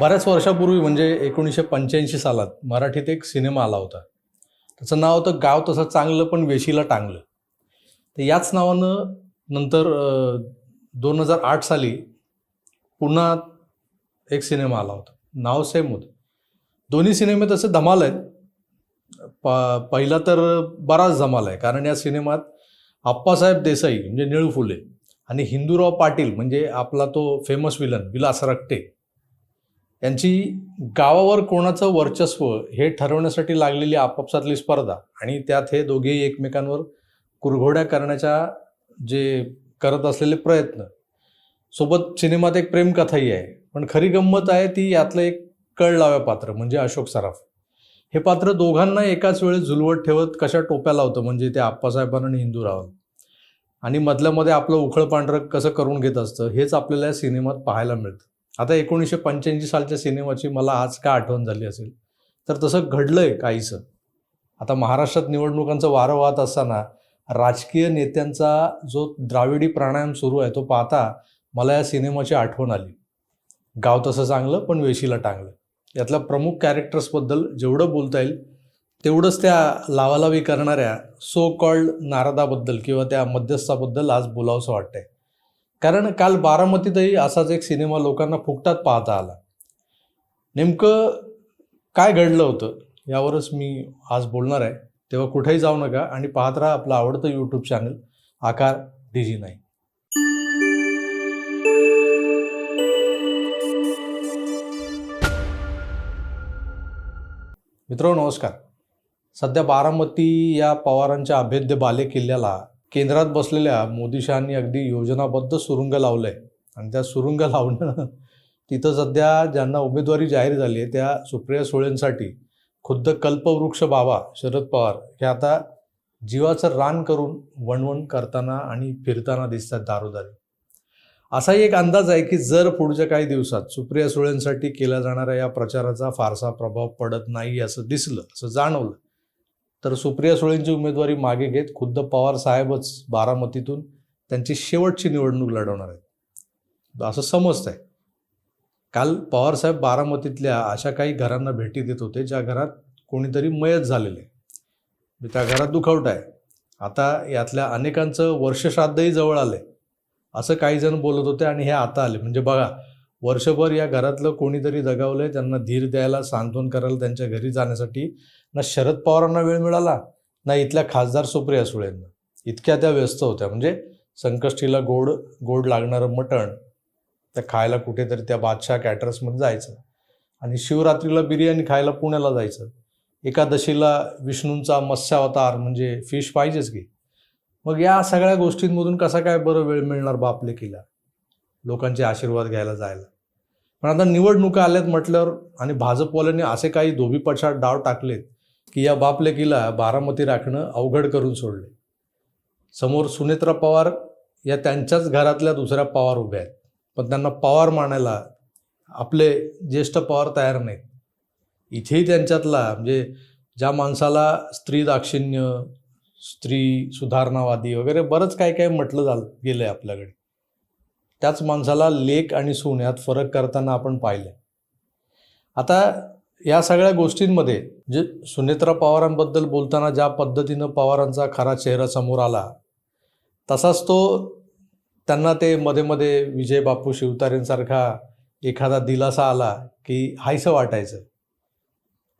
बऱ्याच वर्षापूर्वी म्हणजे एकोणीसशे पंच्याऐंशी सालात मराठीत एक सिनेमा आला होता. त्याचं नाव होतं गाव तसं चांगलं पण वेशीला टांगलं. तर याच नावानं नंतर दोन हजार आठ साली पुन्हा एक सिनेमा आला होता. नाव सेम होतं. दोन्ही सिनेमे तसे धमाल आहेत. प पहिला तर बराच धमाल आहे कारण या सिनेमात आप्पासाहेब देसाई म्हणजे निळू फुले आणि हिंदूराव पाटील म्हणजे आपला तो फेमस विलन विलास रक्टे यांची गावावर कोणाचं वर्चस्व हे ठरवण्यासाठी लागलेली आपापसातली स्पर्धा आणि त्यात हे दोघेही एकमेकांवर कुरघोड्या करण्याच्या जे करत असलेले प्रयत्न. सोबत सिनेमात एक प्रेमकथाही आहे. पण खरी गंमत आहे ती यातलं एक कळ लाव्या पात्र म्हणजे अशोक सराफ. हे पात्र दोघांना एकाच वेळेस झुलवत ठेवत कशा टोप्या लावतं म्हणजे ते आप्पासाहेबांना आणि हिंदूराव आणि मधल्यामध्ये आपलं उखळ पांढरं कसं करून घेत असतं हेच आपल्याला या सिनेमात पाहायला मिळतं. आता एकोणीसशे पंच्याऐंशी सालच्या सिनेमाची मला आज का आठवण झाली असेल? तर तसं घडलंय काहीसं. आता महाराष्ट्रात निवडणुकांचं वारं वाहत असताना राजकीय नेत्यांचा जो द्राविडी प्राणायाम सुरू आहे तो पाहता मला या सिनेमाची आठवण आली. गाव तसं चांगलं पण वेशीला टांगलं. यातल्या प्रमुख कॅरेक्टर्सबद्दल जेवढं बोलता येईल तेवढंच त्या लावालावी करणाऱ्या सो कॉल्ड नारदाबद्दल किंवा त्या मध्यस्थाबद्दल आज बोलावंसं वाटतंय. कारण काल बारामतीतही असाच एक सिनेमा लोकांना फुकटात पाहता आला. नेमकं काय घडलं होतं यावरच मी आज बोलणार आहे. तेव्हा कुठेही जाऊ नका आणि पाहत राहा आपलं आवडतं यूट्यूब चॅनल आकार डीजी नाही मित्र नमस्कार. सध्या बारामती या पवारांच्या अभेद्य बाले किल्ल्याला केंद्रात बसलेल्या मोदी शहांनी अगदी योजनाबद्ध सुरुंग लावलं आहे आणि त्या सुरुंग लावणं तिथं सध्या ज्यांना उमेदवारी जाहीर झाली आहे त्या सुप्रिया सुळेंसाठी खुद्द कल्पवृक्ष बाबा शरद पवार हे आता जीवाचं रान करून वणवण करताना आणि फिरताना दिसतात दारोदारी. असाही एक अंदाज आहे की जर पुढच्या काही दिवसात सुप्रिया सुळेंसाठी केल्या जाणाऱ्या या प्रचाराचा फारसा प्रभाव पडत नाही असं दिसलं असं जाणवलं. तर सुप्रिया सुळेंची उमेदवारी मागे घेत खुद्द पवार साहेबच बारामतीतून त्यांची शेवटची निवडणूक लढवणार आहेत. असं समजत आहे काल पवारसाहेब बारामतीतल्या अशा काही घरांना भेटी देत होते ज्या घरात कोणीतरी मयत झालेले आहे म्हणजे त्या घरात दुखवट आहे. आता यातल्या अनेकांचं वर्षश्राद्धही जवळ आलंय. असं काही जण बोलत होते आणि हे आता आले. म्हणजे बघा वर्षभर या घरातलं कोणीतरी जगावलंय त्यांना धीर द्यायला सांत्वन करायला त्यांच्या घरी जाण्यासाठी ना शरद पवारांना वेळ मिळाला ना इथल्या खासदार सुप्रिया सुळेंना इतक्या त्या व्यस्त होत्या. म्हणजे संकष्टीला गोड गोड लागणारं मटण त्या खायला कुठेतरी त्या बादशाह कॅटरर्समध्ये जायचं आणि शिवरात्रीला बिर्याणी खायला पुण्याला जायचं. एकादशीला विष्णूंचा मत्स्यावतार म्हणजे फिश पाहिजेच की. मग या सगळ्या गोष्टींमधून कसा काय बरं वेळ मिळणार बापले किला लोकांचे आशीर्वाद घ्यायला जायला. पण आता निवडणुका आल्यात म्हटल्यावर आणि भाजपवाल्यांनी असे काही धोबीपछाड डाव टाकलेत की या बापलेकीला बारामती राखणं अवघड करून सोडले. समोर सुनेत्रा पवार या त्यांच्याच घरातल्या दुसऱ्या पवार उभ्या आहेत. पण त्यांना पवार मानायला आपले ज्येष्ठ पवार तयार नाहीत. इथेही त्यांच्यातला म्हणजे ज्या माणसाला स्त्री दाक्षिण्य स्त्री सुधारणावादी वगैरे बरंच काय काय म्हटलं झालं गेलं आहे आपल्याकडे. त्याच माणसाला लेख आणि सून यात फरक करताना आपण पाहिले आता या सगळ्या गोष्टींमध्ये जे सुनेत्रा पवारांबद्दल बोलताना ज्या पद्धतीनं पवारांचा खरा चेहरा समोर आला तसाच तो त्यांना ते मध्ये मध्ये विजय बापू शिवतारेंसारखा एखादा दिलासा आला की हायसं वाटायचं.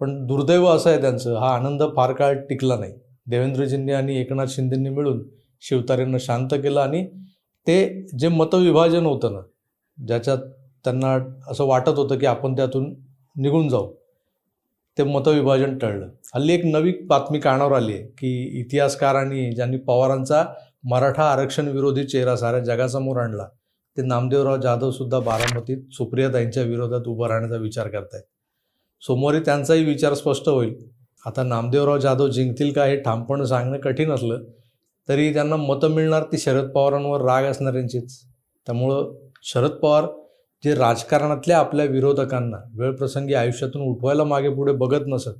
पण दुर्दैव असं आहे त्यांचं हा आनंद फार काळ टिकला नाही. देवेंद्रजींनी आणि एकनाथ शिंदेंनी मिळून शिवतारेंना शांत केलं आणि ते जे मतविभाजन होतं ना ज्याच्यात त्यांना असं वाटत होतं की आपण त्यातून निघून जाऊ ते मतविभाजन टळलं. हल्ली एक नवी बातमी कानावर आली आहे की इतिहासकारांनी ज्यांनी पवारांचा मराठा आरक्षण विरोधी चेहरा साऱ्या जगासमोर आणला ते नामदेवराव जाधव सुद्धा बारामतीत सुप्रियाताईंच्या विरोधात उभं राहण्याचा विचार करतायत. सोमवारी त्यांचाही विचार स्पष्ट होईल. आता नामदेवराव जाधव जिंकतील का हे ठामपणे सांगणं कठीण असलं तरी त्यांना मतं मिळणार ती शरद पवारांवर राग असणाऱ्यांचीच. त्यामुळं शरद पवार जे राजकारणातल्या आपल्या विरोधकांना वेळप्रसंगी आयुष्यातून उठवायला मागे पुढे बघत नसत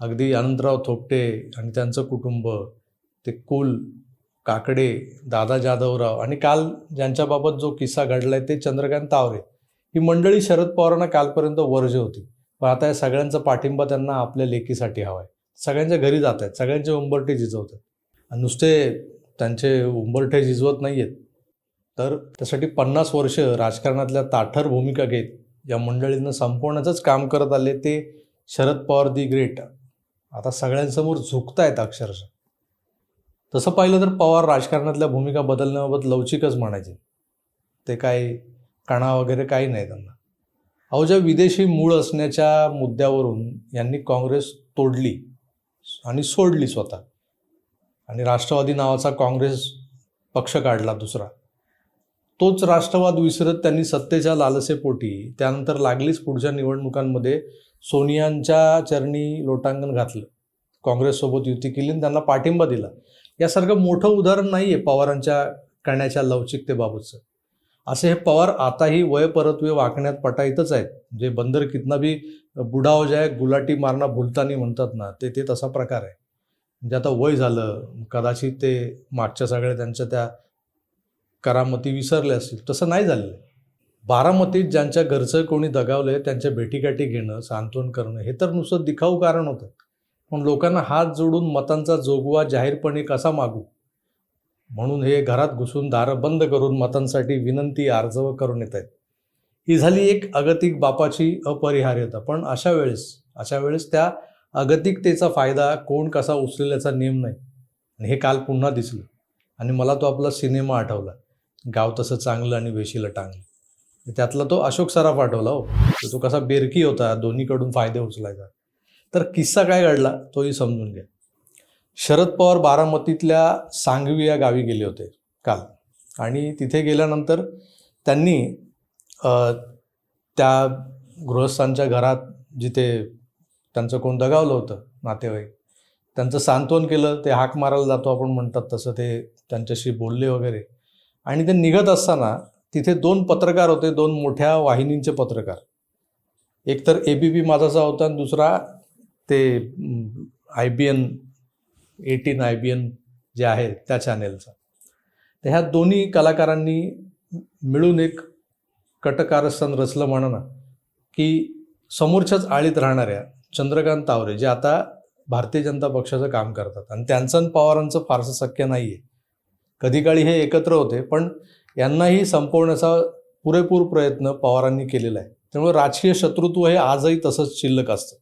अगदी अनंतराव थोपटे आणि त्यांचं कुटुंब ते कुल काकडे दादा जाधवराव आणि काल ज्यांच्याबाबत जो किस्सा घडलाय ते चंद्रकांत तावरे. ही मंडळी शरद पवारांना कालपर्यंत वर्ज होती. पण आता या सगळ्यांचा पाठिंबा त्यांना आपल्या लेकीसाठी हवा आहे सगळ्यांच्या घरी जात आहेत सगळ्यांचे उंबरटे झिजवत आहेत नुसते त्यांचे उंबरठे झिजवत नाही आहेत तर त्यासाठी पन्नास वर्ष राजकारणातल्या ताठर भूमिका घेत या मंडळींना संपवण्याचंच काम करत आले ते शरद पवार दी ग्रेट. आता सगळ्यांसमोर झुकतायत अक्षरशः. तसं पाहिलं तर पवार राजकारणातल्या भूमिका बदलण्याबाबत लवचिकच म्हणायचे. ते काय कणा वगैरे काही नाही त्यांना. अहो ज्या विदेशी मूळ असण्याच्या मुद्द्यावरून यांनी काँग्रेस तोडली आणि सोडली स्वतः. आणि राष्ट्रवादी नावाचा काँग्रेस पक्ष काढला दुसरा. तोच राष्ट्रवाद विसरत त्यांनी सत्तेच्या लालसेपोटी त्यानंतर लागलीच पुढच्या निवडणुकांमध्ये सोनियांच्या चरणी लोटांगण घातलं. काँग्रेससोबत युती केली आणि त्यांना पाठिंबा दिला. यासारखं मोठं उदाहरण नाही आहे पवारांच्या करण्याच्या लवचिकतेबाबतचं. असे हे पवार आताही वयपरत्वे वाकण्यात पटाईतच आहेत. जे बंदर कितना भी बुडाव जाय गुलाटी मारणा भुलतानी म्हणतात ना ते ते तसा प्रकार आहे. म्हणजे आता वय झालं कदाचित ते मागच्या सगळ्या त्यांच्या त्या करामती विसरले असतील. तसं नाही झालेलं. बारामतीत ज्यांच्या घरचं कोणी दगावलंय त्यांच्या भेटीगाठी घेणं सांत्वन करणं हे तर नुसतं दिखाऊ कारण होतं. पण लोकांना हात जोडून मतांचा जोगवा जाहीरपणे कसा मागू? म्हणून हे घरात घुसून दारं बंद करून मतांसाठी विनंती अर्ज करून येत आहेत. ही झाली एक अगतिक बापाची अपरिहार्यता. पण अशा वेळेस अशा वेळेस त्या अगतिकतेचा फायदा कोण कसा उचलेल्याचा नियम नाही. आणि हे काल पुन्हा दिसलं. आणि मला तो आपला सिनेमा आठवला. गाव तसं चांगलं आणि वेशीला टांगलं. त्यातला तो अशोक सराफ आठवला हो. तर तो कसा बेरकी होता दोन्हीकडून फायदे उचलायचा. तर किस्सा काय घडला तोही समजून घ्या. शरद पवार बारामतीतल्या सांगवी या गावी गेले होते काल. आणि तिथे गेल्यानंतर त्यांनी त्या गृहस्थांच्या घरात जिथे त्यांचं कोण दगावलं होतं नातेवाईक. त्यांचं सांत्वन केलं ते हाक मारायला जातो आपण म्हणतात तसं ते त्यांच्याशी बोलले वगैरे. आणि ते निघत असताना तिथे दोन पत्रकार होते दोन मोठ्या वाहिनींचे पत्रकार. एक तर ए बी पी माझाचा होता आणि दुसरा ते I B N eighteen I B N जे आहे त्या चॅनेलचा तर ह्या दोन्ही कलाकारांनी मिळून एक कटकारस्थान रचलं म्हणा ना की समोरच्याच आळीत राहणाऱ्या चंद्रकांत तावरे जे आता भारतीय जनता पक्षाचं काम करतात. आणि त्यांचं आणि पवारांचं फारसं शक्य नाही आहे कधी काळी हे एकत्र होते पण यांनाही संपवण्याचा पुरेपूर प्रयत्न पवारांनी केलेला आहे. त्यामुळे राजकीय शत्रुत्व हे आजही तसंच शिल्लक असतं.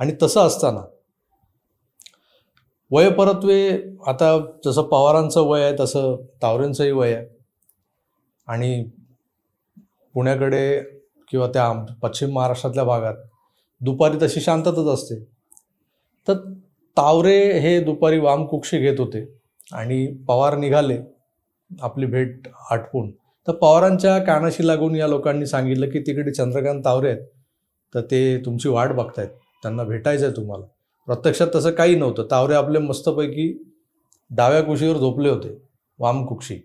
आणि तसं असताना वयपरत्वे आता जसं पवारांचं वय आहे तसं तावरेंचंही वय आहे. आणि पुण्याकडे किंवा त्या पश्चिम महाराष्ट्रातल्या भागात दुपारी तशी शांतताच असते. तर तावरे हे दुपारी वामकुक्षी घेत होते आणि पवार निघाले आपली भेट आटपून. तर पवारांच्या कानाशी लागून या लोकांनी सांगितलं की तिकडे चंद्रकांत तावरे आहेत तर ते तुमची वाट बघतायत त्यांना भेटायचं आहे तुम्हाला. प्रत्यक्षात तसं काही नव्हतं. तावरे आपले मस्तपैकी डाव्या कुशीवर झोपले होते वामकुक्षी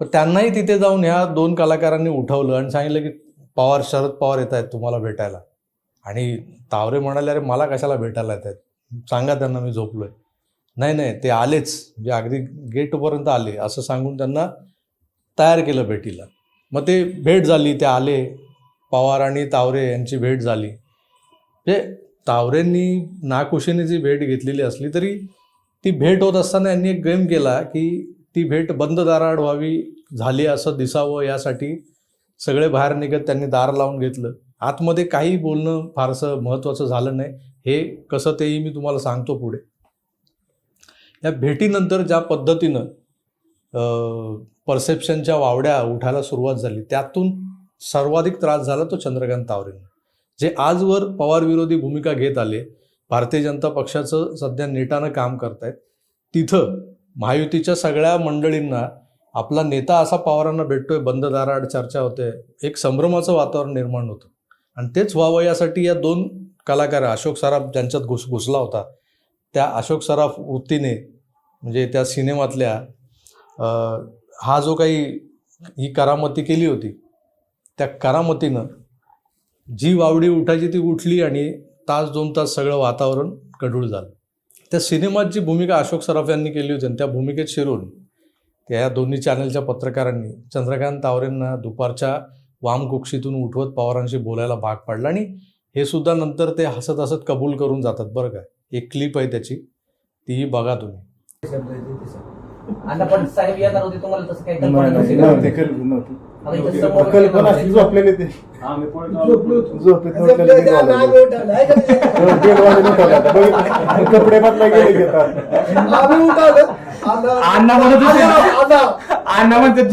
पण त्यांनाही तिथे जाऊन ह्या दोन कलाकारांनी उठवलं आणि सांगितलं की पवार शरद पवार येत आहेत तुम्हाला भेटायला. आणि तावरे म्हणाले अरे मला कशाला भेटायला येत आहेत सांगा त्यांना मी झोपलोय. नाही नाही ते आलेच. म्हणजे अगदी गेटपर्यंत आले. असं सांगून त्यांना तयार केलं भेटीला. मग ते भेट झाली ते आले. पवार आणि तावरे यांची भेट झाली. म्हणजे तावरेंनी नाकुशीने जी भेट घेतलेली असली तरी ती भेट होत असताना यांनी एक गेम केला की ती भेट बंद दाराआड व्हावी झाली असं दिसावं यासाठी सगळे बाहेर निघत त्यांनी दार लावून घेतलं. आतमध्ये काही बोलणं फारसं महत्त्वाचं झालं नाही. हे कसं तेही मी तुम्हाला सांगतो पुढे. या भेटीनंतर ज्या पद्धतीनं परसेप्शनच्या वावड्या उठायला सुरुवात झाली त्यातून सर्वाधिक त्रास झाला तो चंद्रकांत तावरेंना. जे आजवर पवार विरोधी भूमिका घेत आले भारतीय जनता पक्षाचं सध्या नेटानं काम करतायत. तिथं महायुतीच्या सगळ्या मंडळींना आपला नेता असा पवारांना भेटतोय बंद दाराआड चर्चा होते. एक संभ्रमाचं वातावरण निर्माण होतं. आणि तेच व्हावं यासाठी या दोन कलाकार अशोक सराफ ज्यांच्यात घुस घुसला होता त्या अशोक सराफ वृत्तीने म्हणजे त्या सिनेमातल्या हा जो काही ही करामती केली होती त्या करामतीनं जी वावडी उठायची ती उठली आणि तास दोन तास सगळं वातावरण गढूळ झालं. त्या सिनेमात जी भूमिका अशोक सराफ यांनी केली होती आणि त्या भूमिकेत शिरून त्या या दोन्ही चॅनलच्या पत्रकारांनी चंद्रकांत तावरेंना दुपारच्या वामकुक्षीतून उठवत पवारांशी बोलायला भाग पाडलं आणि हे सुद्धा नंतर ते हसत हसत कबूल करून जातात. बरं का? एक क्लिप आहे त्याची. तीही बघा तुम्ही. बघितलं? कपडे बदला गेले घेतात. अण्णा. म्हणत होते. अण्णा म्हणतात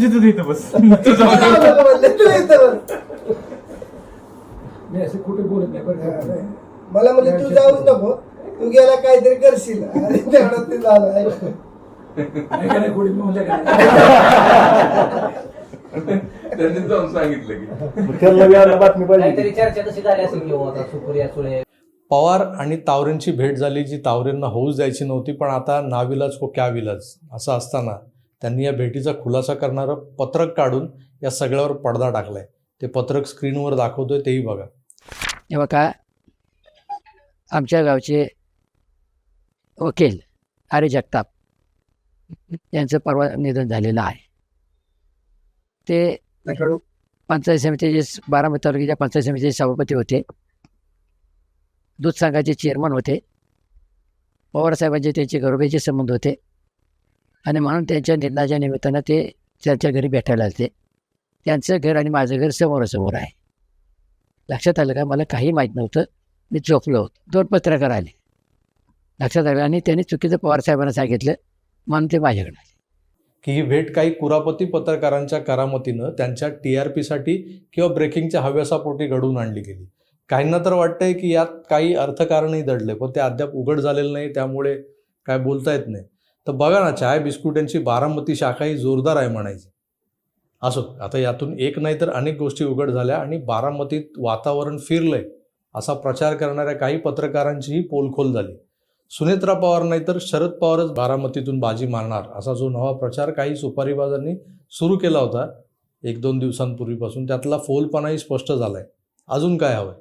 बस. तू इथं बस. मी असं कुठे बोलत नाही बरं का? मला म्हणले तू जाऊच नको. तू गेला काहीतरी करशील. आणि तेवढं ते झालं कोणी म्हणलं का त्यांनी जाऊन सांगितलं की. मग त्याला वेळाला बातमी काहीतरी पाहिजे चर्चा तशी झाली असेल किंवा आता सुप्रिया सुळे पवार आणि तावरेंची भेट झाली जी तावरेंना होऊच द्यायची नव्हती पण आता नाविलाज को क्या विलाज असं असताना त्यांनी या भेटीचा खुलासा करणारं पत्रक काढून या सगळ्यावर पडदा टाकलाय. ते पत्रक स्क्रीनवर दाखवतोय तेही बघा. हे बघा आमच्या गावचे वकील आर्य जगताप यांचं परवा निधन झालेलं आहे. ते पंचायत समितीचे बारामती तालुक्याच्या पंचायत समितीचे सभापती होते. दूध संघाचे चेअरमन होते. पवारसाहेबांचे त्यांचे गरोबेचे संबंध होते. आणि म्हणून त्यांच्या निधनाच्या निमित्तानं ते त्यांच्या घरी भेटायला आले. त्यांचं घर आणि माझं घर समोरासमोर आहे. लक्षात आलं का? मला काही माहीत नव्हतं. मी झोपलो. होतो दोन पत्रकार आले. लक्षात आलं आणि त्यांनी चुकीचं पवारसाहेबांना सांगितलं. म्हणून ते माझ्याकडे आले. की ही भेट काही कुरापती पत्रकारांच्या करामतीनं त्यांच्या टी आर पीसाठी किंवा ब्रेकिंगच्या हव्यासापोटी घडवून आणली गेली. काहींना तर वाटतंय की यात काही अर्थकारणही दडले पण ते अद्याप उघड झालेलं नाही त्यामुळे काय बोलता येत नाही. तर बघा ना चाय बिस्कुट यांची बारामती शाखा ही जोरदार आहे म्हणायची. असो आता यातून एक नाही तर अनेक गोष्टी उघड झाल्या आणि बारामतीत वातावरण फिरलंय असा प्रचार करणाऱ्या काही पत्रकारांचीही पोलखोल झाली. सुनेत्रा पवार नाही तर शरद पवारच बारामतीतून बाजी मारणार असा जो नवा प्रचार काही सुपारीबाजांनी सुरू केला होता एक दोन दिवसांपूर्वीपासून त्यातला फोलपणाही स्पष्ट झालाय. अजून काय हवंय?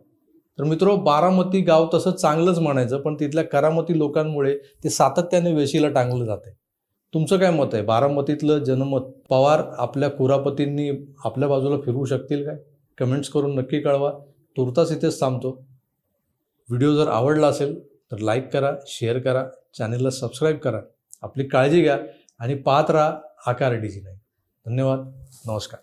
तर मित्रो बारामती गाव तसं चांगलंच म्हणायचं पण तिथल्या करामती लोकांमुळे ते सातत्याने वेशीला टांगलं जाते तुमचं काय मत आहे? बारामतीतलं जनमत पवार आपल्या कुरापतींनी आपल्या बाजूला फिरवू शकतील काय? कमेंट्स करून नक्की कळवा. तुर्तास इथेच थांबतो. व्हिडिओ जर आवडला असेल तर लाईक करा शेअर करा चॅनेलला सबस्क्राईब करा. आपली काळजी घ्या आणि पाहत राहा आकार डीजी नाही धन्यवाद. नमस्कार.